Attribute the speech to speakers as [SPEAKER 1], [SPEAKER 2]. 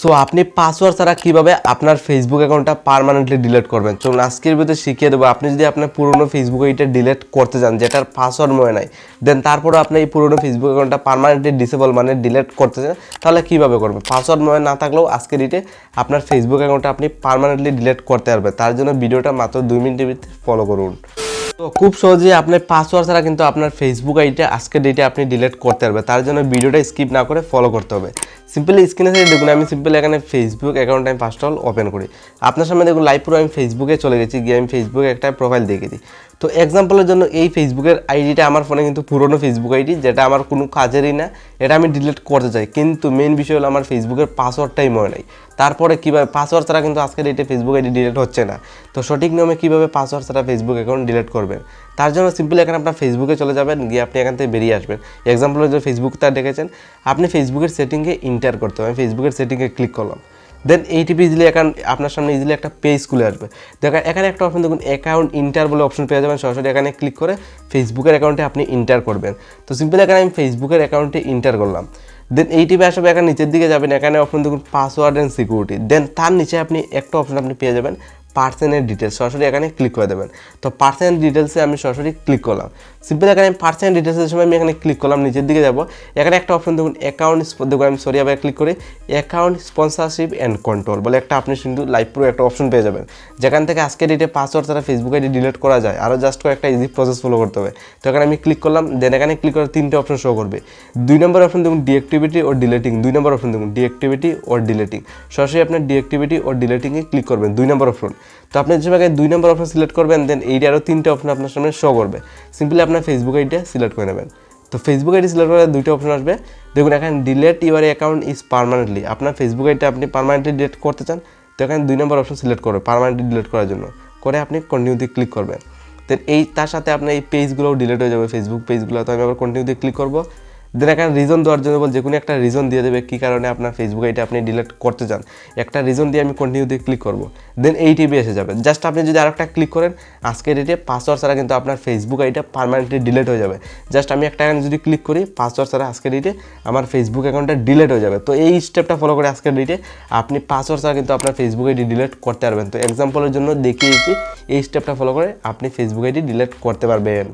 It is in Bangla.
[SPEAKER 1] সো আপনি পাসওয়ার্ড ছাড়া কীভাবে আপনার ফেসবুক অ্যাকাউন্টটা পার্মানেন্টলি ডিলিট করবেন? চলুন, আজকের ভিতরে শিখিয়ে দেবো, আপনি যদি আপনার পুরনো ফেসবুক এটা ডিলিট করতে চান, যেটার পাসওয়ার্ড মনে নাই দেন তারপরে আপনি এই পুরনো ফেসবুক অ্যাকাউন্টটা পার্মানেন্টলি ডিসেবল মানে ডিলিট করতে চান, তাহলে কীভাবে করবেন? পাসওয়ার্ড মনে না থাকলেও আজকের ইটে আপনার ফেসবুক অ্যাকাউন্টটা আপনি পার্মানেন্টলি ডিলিট করতে পারবেন। তার জন্য ভিডিওটা মাত্র দুই মিনিটের ফলো করুন। তো খুব সহজে আপনার পাসওয়ার্ড ছাড়া কিন্তু আপনার ফেসবুক আইডিটা আজকের ডেটে আপনি ডিলিট করতে পারবেন তার জন্য ভিডিওটা স্কিপ না করে ফলো করতে হবে। সিম্পলি স্ক্রিনে থেকে দেখুন, আমি সিম্পল এখানে ফেসবুক অ্যাকাউন্ট আমি ফার্স্ট অল ওপেন করি। আপনার সামনে দেখুন লাইভ পুরো আমি ফেসবুকে চলে গেছি, গিয়ে আমি ফেসবুকে একটা প্রোফাইল দেখেছি তো এক্সাম্পলের জন্য এই ফেসবুকের আইডিটা আমার ফোনে কিন্তু পুরনো ফেসবুক আইডি যেটা আমার কোনো কাজেরই না। এটা আমি ডিলিট করতে চাই। কিন্তু মেন বিষয় হলো আমার ফেসবুকের পাসওয়ার্ডটাই মনে নাই। তারপরে কীভাবে পাসওয়ার্ড ছাড়া কিন্তু আজকের ডেটে ফেসবুক আইডি ডিলিট হচ্ছে না। তো সঠিক নিয়মে কীভাবে পাসওয়ার্ড ছাড়া ফেসবুক অ্যাকাউন্ট ডিলিট করবেন? তার জন্য সিম্পলি এখানে আপনার ফেসবুকে চলে যাবেন, গিয়ে আপনি এখান থেকে বেরিয়ে আসবেন। এক্সাম্পল যদি ফেসবুক তার দেখেছেন, আপনি ফেসবুকের সেটিংয়ে ইন্টার করতে হবে। আমি ফেসবুকের সেটিংয়ে ক্লিক করলাম। দেন এইটিপি ইজিলি অ্যাকাউন্ট আপনার সামনে ইজিলি একটা পেজ খুলে আসবে। দেখেন, এখানে একটা অপশন দেখুন অ্যাকাউন্ট ইন্টার বলে অপশন পেয়ে যাবেন। সরাসরি এখানে ক্লিক করে ফেসবুকের অ্যাকাউন্টে আপনি ইন্টার করবেন। তো সিম্পল এখানে আমি ফেসবুকের অ্যাকাউন্টে ইন্টার করলাম। দেন এইটিপি আসবে এখানে নিচের দিকে যাবেন। এখানে অপশন দেখুন পাসওয়ার্ড অ্যান্ড সিকিউরিটি দেন তার নিচে আপনি একটা অপশন আপনি পেয়ে যাবেন পার্সেনের ডিটেলস সরাসরি এখানে ক্লিক করে দেবেন। তো পার্সেন্ট ডিটেলসে আমি সরাসরি ক্লিক করলাম। সিম্পল এখানে আমি পার্সেন্ট ডিটেলসের সময় আমি এখানে ক্লিক করলাম, নিচের দিকে যাব। এখানে একটা অপশন দেখুন অ্যাকাউন্ট দেখুন, আমি সরি আবার ক্লিক করি। অ্যাকাউন্ট স্পন্সারশিপ অ্যান্ড কন্ট্রোল বলে একটা আপনি কিন্তু লাইভ প্রো একটা অপশন পেয়ে যাবেন। যেখান থেকে আজকে ডেটে পাসওয়ার্ড ছাড়া ফেসবুক আইডি ডিলিট করা যায় আরও জাস্ট করে একটা ইজি প্রসেস ফলো করতে হবে। তো এখানে আমি ক্লিক করলাম দেন এখানে ক্লিক করে তিনটে অপশন শো করবে। দুই নম্বর অপশন দেখুন ডিএক্টিভিটি ও ডিলেটিং দুই নম্বর অপশন দেখুন ডিএক্টিভিটি ও ডিলেটিং সরাসরি আপনার ডিএক্টিভিটি ও ডিলেটিংয়ে ক্লিক করবেন, দুই নম্বর অপশন তো আপনি যে জায়গায় দুই নম্বর অপশন সিলেক্ট করবেন দেন এইটা আরও তিনটে অপশন আপনার সামনে শো করবে। সিম্পলি আপনার ফেসবুক আইডিটা সিলেক্ট করে নেবেন। তো ফেসবুক আইডি সিলেক্ট করে দুইটা অপশন আসবে। দেখুন, এখানে delete your account is permanently আপনার ফেসবুক আইডিটা আপনি পারমানেন্টলি ডিলেট করতে চান, তো এখানে দুই নম্বর অপশন সিলেক্ট করবে পারমানেন্টলি ডিলিট করার জন্য। করে আপনি কন্টিনিউতে ক্লিক করবেন। দেন এই, তার সাথে আপনার এই পেজগুলোও ডিলেট হয়ে যাবে ফেসবুক পেজগুলো তো আমি আবার কন্টিনিউতে ক্লিক করব। দেন এখানে রিজন দেওয়ার জন্য বল যে কোনো একটা রিজন দিয়ে দেবে, কী কারণে আপনার ফেসবুক আইডি আপনি ডিলিট করতে চান। একটা রিজন দিয়ে আমি কন্টিনিউ দিয়ে ক্লিক করব। দেন এই টিভি এসে যাবে জাস্ট আপনি যদি আরেকটা ক্লিক করেন, আজকের ডেটে পাসওয়ার্ড ছাড়া কিন্তু আপনার ফেসবুক আইডিটা পারমানেন্টলি ডিলিট হয়ে যাবে। জাস্ট আমি একটা এখানে যদি ক্লিক করি পাসওয়ার্ড ছাড়া আজকের ডেটে আমার ফেসবুক অ্যাকাউন্টটা ডিলিট হয়ে যাবে। তো এই স্টেপটা ফলো করে আজকের ডেটে আপনি পাসওয়ার্ড ছাড়া কিন্তু আপনার ফেসবুক আইডি ডিলিট করতে পারবেন। তো এক্সাম্পলের জন্য দেখিয়েছি, এই স্টেপটা ফলো করে আপনি ফেসবুক আইডি ডিলিট করতে পারবেন।